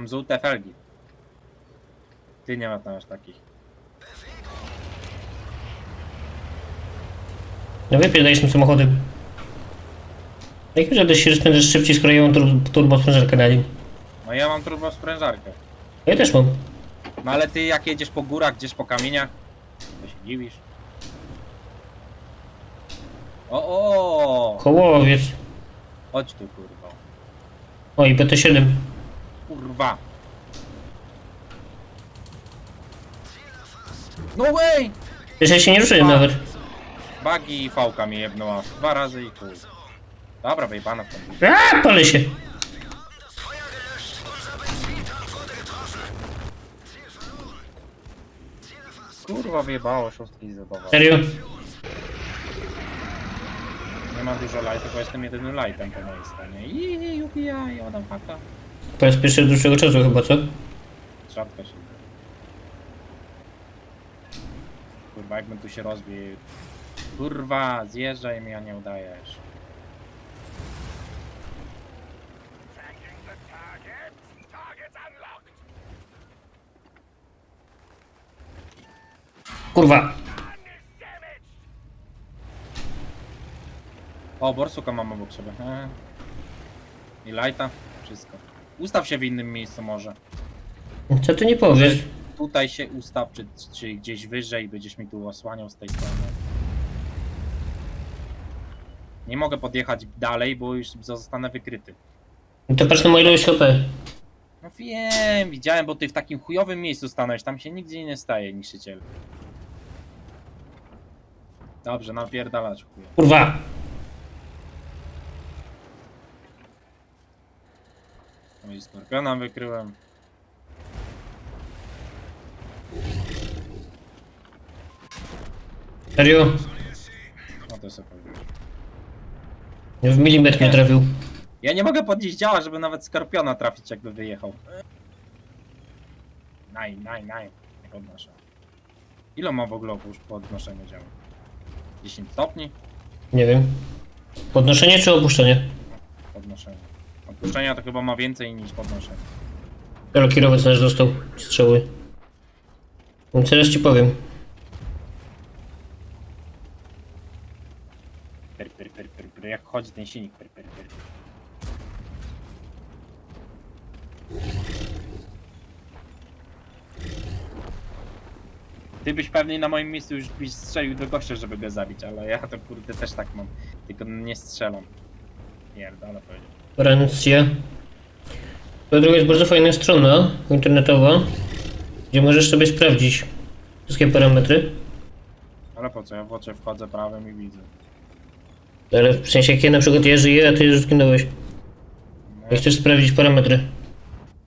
Mam żółte felgi. Ty nie masz tam aż takich. No wypierdaliśmy samochodem. Jakim że się rozpędzasz szybciej, skoro ja mam tur turbo sprężarkę na nim? No ja mam turbo sprężarkę. Ja też mam. No ale ty jak jedziesz po górach, gdzieś po kamieniach, to się dziwisz. O, o, Kołowiec. chodź tu kurwa. O i BT7. Kurwa. No way! Ja się nie ruszyłem nawet. Bagi i fałka mnie jebnęła dwa razy i chuj. Dobra, wyjebana w tą A, palę się. Kurwa wyjebało szóstki zabawa. Serio? Nie mam dużo lightów, bo jestem jedynym lightem po mojej stronie. Iii, UPI, motherfucker. Po raz pierwszy od dłuższego czasu chyba, co? Rzadko się. Kurwa, jakbym tu się rozbił. Kurwa, zjeżdżaj mi, a nie udajesz. Kurwa. O, borsuka mam obok siebie. E. I lighta, wszystko. Ustaw się w innym miejscu może. Co ty nie powiesz? Tutaj się ustaw, czy, czy gdzieś wyżej, będziesz mi tu osłaniał z tej strony. Nie mogę podjechać dalej, bo już zostanę wykryty. No to patrz na moją ilość HP. No wiem, widziałem, bo ty w takim chujowym miejscu stanąłeś, tam się nigdzie nie staje niszczyciel. Dobrze, napierdalać chuj. Kurwa. Skorpiona wykryłem. Serio? No to sobie powiem. W milimetr mnie trafił. Ja nie mogę podnieść działa, żeby nawet skorpiona trafić, jakby wyjechał. Naj, naj, naj. Nie podnoszę. Ile ma w ogóle oprócz podnoszenia działa? 10 stopni? Nie wiem. Podnoszenie czy opuszczenie? Podnoszenie. Odpuszczenia to chyba ma więcej niż podnoszenie. Ale kierowiec nasz dostał strzały. Teraz ci powiem. Pyr, pyr, pyr, pyr, pyr. Jak chodzi ten silnik, pyr, pyr, pyr. Ty byś pewnie na moim miejscu już byś strzelił do gościa, żeby go zabić, ale ja to kurde też tak mam. Tylko nie strzelam. Pierdolę powiedział. Gwarancja. To druga jest bardzo fajna strona internetowa, gdzie możesz sobie sprawdzić wszystkie parametry. Ale po co? Ja w oczy wchodzę prawem i widzę. Ale w sensie jak ja na przykład ja żyję, a ty już zginąłeś. No, Jak chcesz sprawdzić parametry.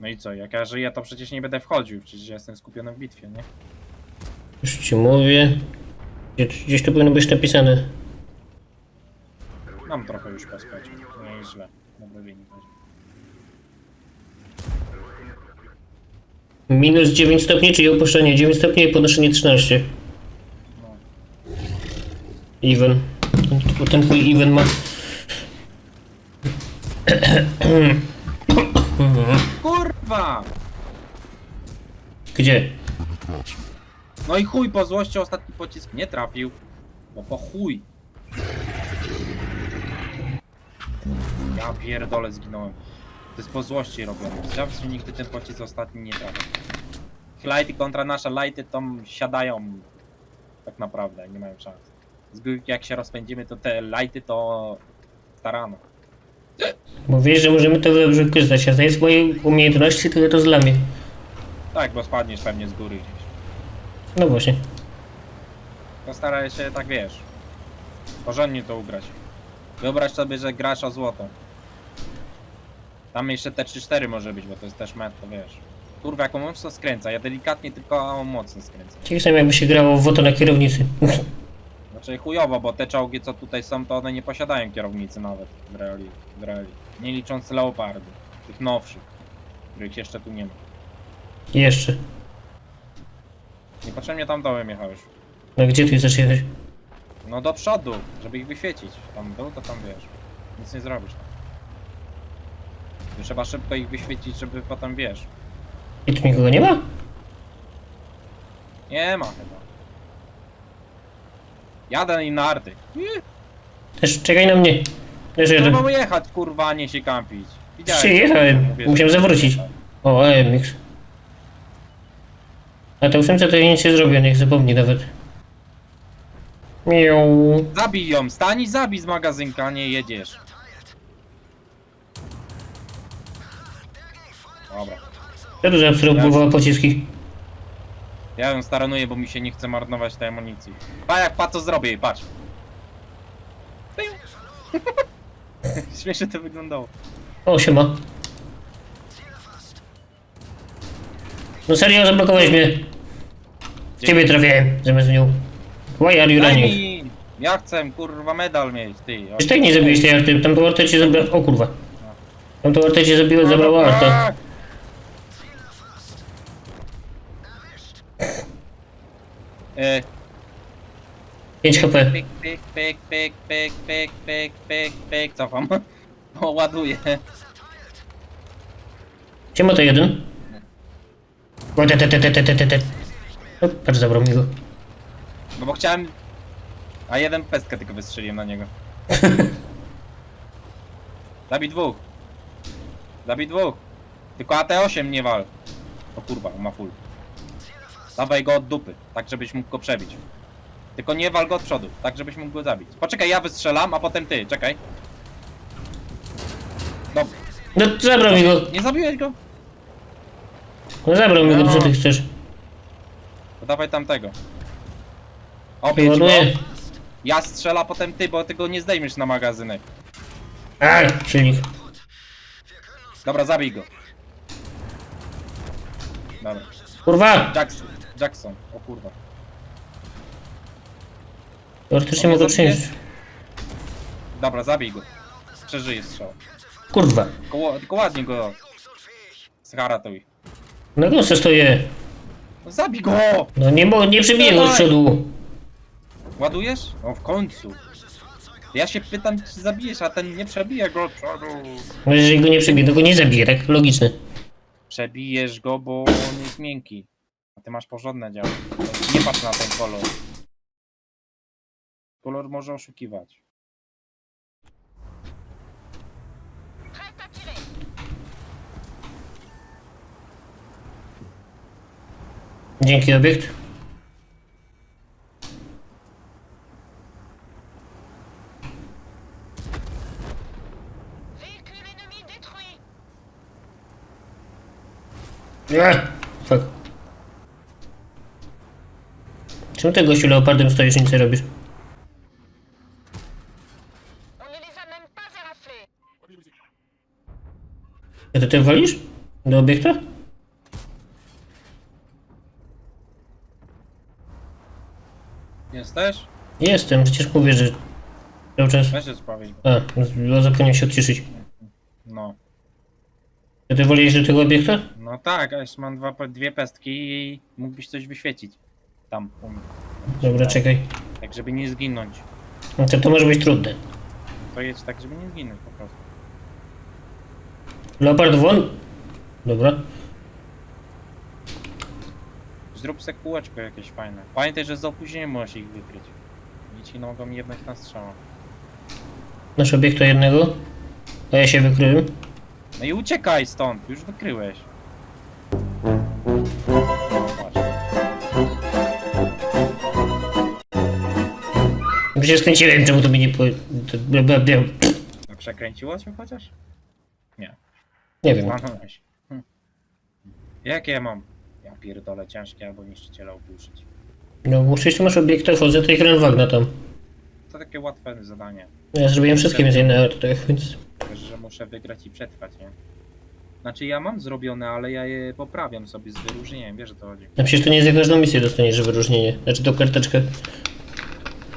no i co? Jak ja żyję, to przecież nie będę wchodził. Przecież ja jestem skupiony w bitwie, nie? Już ci mówię. Gdzie, gdzieś to powinno być napisane. Mam trochę już pospać. Nie jest źle. Dobry wynik. będzie. Minus 9 stopni, czyli opuszczenie 9 stopni i podnoszenie 13. No. Even. Ten, ten twój even ma. Kurwa! Gdzie? No i chuj, po złości ostatni pocisk nie trafił. Bo po chuj. Ja pierdolę zginąłem. To jest po złości robione. Zawsze nigdy ten pocisk ostatni nie trafił. Lighty kontra nasze lighty to siadają tak naprawdę, nie mają szans. Z góry jak się rozpędzimy to te lighty to starano. Bo wiesz, że możemy to wykorzystać, a to jest mojej umiejętności, to ja to zlamię. Tak, bo spadniesz pewnie z góry gdzieś. No właśnie. To staraj się tak wiesz. Porządnie to ugrać. Wyobraź sobie, że grasz o złoto. Tam jeszcze te 3-4 może być, bo to jest też met, to wiesz. Kurwa, jak on mocno skręca. Ja delikatnie tylko mocno skręcę. Ciekawe sam jakby się grało w woto na kierownicy. Znaczy chujowo, bo te czołgi co tutaj są, to one nie posiadają kierownicy nawet w reali. W reali. Nie licząc Leopardy. Tych nowszych. Których jeszcze tu nie ma. Jeszcze. Niepotrzebnie tam dołem jechałeś. No gdzie ty chcesz jechać? No do przodu, żeby ich wyświecić. Tam dół, to tam wiesz. Nic nie zrobisz Trzeba szybko ich wyświecić, żeby potem wiesz. I tu nikogo nie ma? Nie ma chyba. Jadę im na arty. Też czekaj na mnie. Też No jechać, kurwa, a nie się kampić. Widziałeś, Przyjechałem. Mówię, Musiałem zawrócić. O, AMX. A ta ósemca to ja nic nie zrobię, niech zapomni nawet. Miau. Zabij ją, stań i zabij z magazynka, nie jedziesz. Dobra. Co to za absorbowało pociski? Ja ją staranuję, bo mi się nie chce marnować tej amunicji. Pa jak pa co zrobię jej, patrz. Pył. Śmiesznie to wyglądało. O, siema. No serio, zablokowałeś mnie. W ciebie trafiałem, zamiast w nią. Why are you Daj running? mi! Ja chcę kurwa medal mieć, ty. Już tak nie zabiłeś tej arty, tam to artę cię. O kurwa. Tam to artę cię zabiła, zabrała artę. Tak. E, 5 HP. pyk, pyk, pyk, pyk, pyk, pyk, pyk, pyk, pyk, cofam. O, ładuję. Siema to jeden. O, te, te, te, te, te, te, te. O, patrz, zabrał mi go. No bo chciałem... A jeden pestkę tylko wystrzeliłem na niego. Zabij dwóch. Zabij dwóch. Tylko AT8 nie wal. O kurwa, on ma full. Dawaj go od dupy, tak żebyś mógł go przebić. Tylko nie wal go od przodu, tak żebyś mógł go zabić. Poczekaj, ja wystrzelam, a potem ty, czekaj. Dobra, No, zabrał mi go. nie zabiłeś go? No, zabrał mi go, No. co ty chcesz? To dawaj tamtego. Obieć go. Ładuję. Ja strzela, potem ty, bo ty go nie zdejmiesz na magazynek. A, silnik. Dobra, zabij go. Dobra. Kurwa! Jackson. Jackson. O kurwa. Teoretycznie mogę przyjąć. Dobra, zabij go. Przeżyje strzał. Kurwa. Tylko, tylko ładnie go zharatuj. Na nosce stoję. No zabij go! No nie, mo- nie przebiję go z przodu. Ładujesz? No w końcu. Ja się pytam, czy zabijesz, a ten nie przebije go od przodu. No jeżeli go nie przebiję, to go nie zabiję, tak? Logiczne. Przebijesz go, bo on jest miękki. A ty masz porządne działo. Nie patrz na ten kolor. Kolor może oszukiwać. Dzięki obiekt. A, fuck. Czemu ty gościu leopardem stoisz i nic nie robisz? On ne les a même pas éraflés. A to ty walisz? Do obiekta? Jesteś? Jestem, przecież mówię, że cały czas... Weź się. A, no, zapomniałem się odciszyć. No. A ty wolisz do tego obiekta? No tak, a jeszcze mam dwa, dwie pestki i mógłbyś coś wyświecić. Tam. u mnie. Dobra, czekaj. Tak, żeby nie zginąć. No to, to może być trudne. To jedź tak, żeby nie zginąć po prostu. Leopard won? Dobra. Zrób se kółeczko jakieś fajne. Pamiętaj, że z opóźnieniem możesz ich wykryć. I ci mogą jebnąć na strzała. Nasz obiekta jednego. A ja się wykryłem. No i uciekaj stąd, już wykryłeś. Przecież skręciłem, czemu to mi nie po... to- bla, bla, bla. A przekręciło cię chociaż? Nie wiem. Złamałeś. Hm. Jakie ja mam? Ja pierdolę ciężkie albo niszczyciela upuszyć. No, bo przecież tu masz obiekta, wchodzę, to ich Wagna tam. To takie łatwe zadanie. Ja zrobiłem wszystkie między innymi, tak, więc... Też, że muszę wygrać i przetrwać, nie? Znaczy ja mam zrobione, ale ja je poprawiam sobie z wyróżnieniem, wiesz o to chodzi. No przecież to nie za każdą misję dostaniesz wyróżnienie. Znaczy to karteczkę.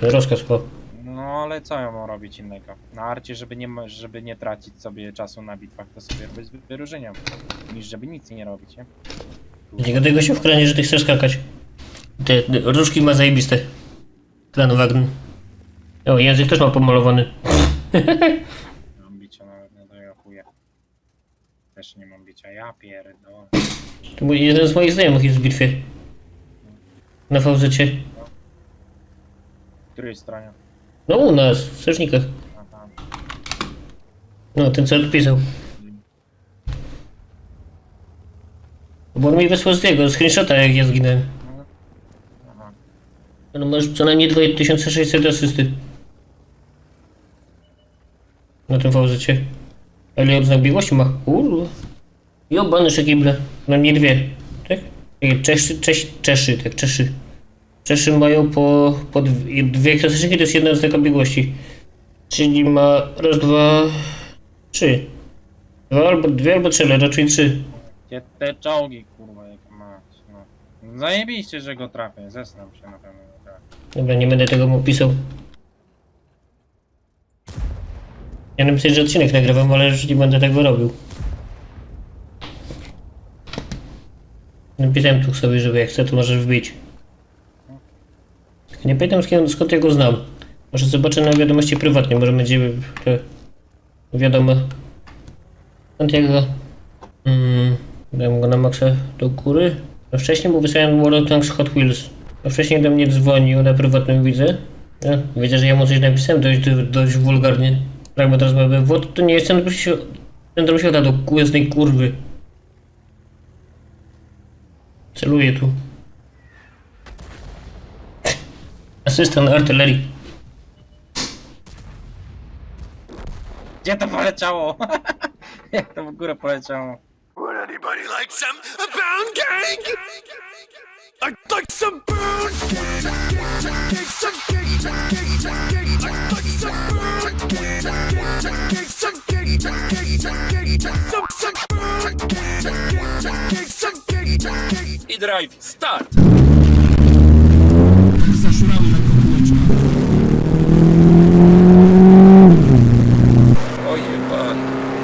To rozkaz chyba. No ale co ja mam robić innego? Na arcie, żeby nie, żeby nie tracić sobie czasu na bitwach, to sobie robić z wyróżnieniem. Niż żeby nic nie robić, nie? Dlatego tego się wkranie, że ty chcesz skakać. Te, te różki ma zajebiste. Klan Wagn. O, język też ma pomalowany. Mam bicia nawet nie daje chuja. też nie mam bicia, ja pierdolę. To był jeden z moich znajomych jest w bitwie. Na VZ. Której stronie? No u nas, w Sojusznikach. Aha. No, ten co odpisał. Bo on mi wysłał z tego, screenshota jak ja zginąłem. Aha. No masz co najmniej 2600 asysty. Na tym VZ. Ale odznak biegłości ma. Kurwa. Jobany szekible. Na mnie dwie. Tak? Czeszy, Cześ, Czeszy, tak, Czeszy. Czeszy mają po, po dwie, dwie klasyczniki, to jest jedna oznaka biegłości. Czyli ma raz, dwa, trzy. Dwa albo dwie albo trzy, ale raczej trzy. Gdzie te czołgi, kurwa, jak mać, no. Zajebiście, że go trafię, zesnam się na pewno. trafię. Dobra, nie będę tego mu pisał. Ja napisać, że odcinek nagrywam, ale już nie będę tego robił. Napisałem tu sobie, żeby jak chce, to możesz wbić. Nie pamiętam skąd, ja go znam. Może zobaczę na wiadomości prywatnie, może będzie te wiadome. Skąd ja go... Mm, dałem go na maksa do góry. No wcześniej był wysłałem World of Tanks Hot Wheels. No wcześniej do mnie dzwonił na prywatnym widzę. Ja, widzę, że ja mu coś napisałem dość, dość wulgarnie. Fragment rozmowy. Wod to nie jest centrum, centrum świata do kłysnej kurwy. Celuję tu. Asystent artylerii. Gdzie to poleciało? jak to w górę poleciało? Would anybody like some pound cake? I'd like some pound cake. Cake, some cake, cake, cake. I'd like some pound cake. Cake, some cake, cake, cake. Some, some pound cake. Cake, some cake, cake. I drive, start!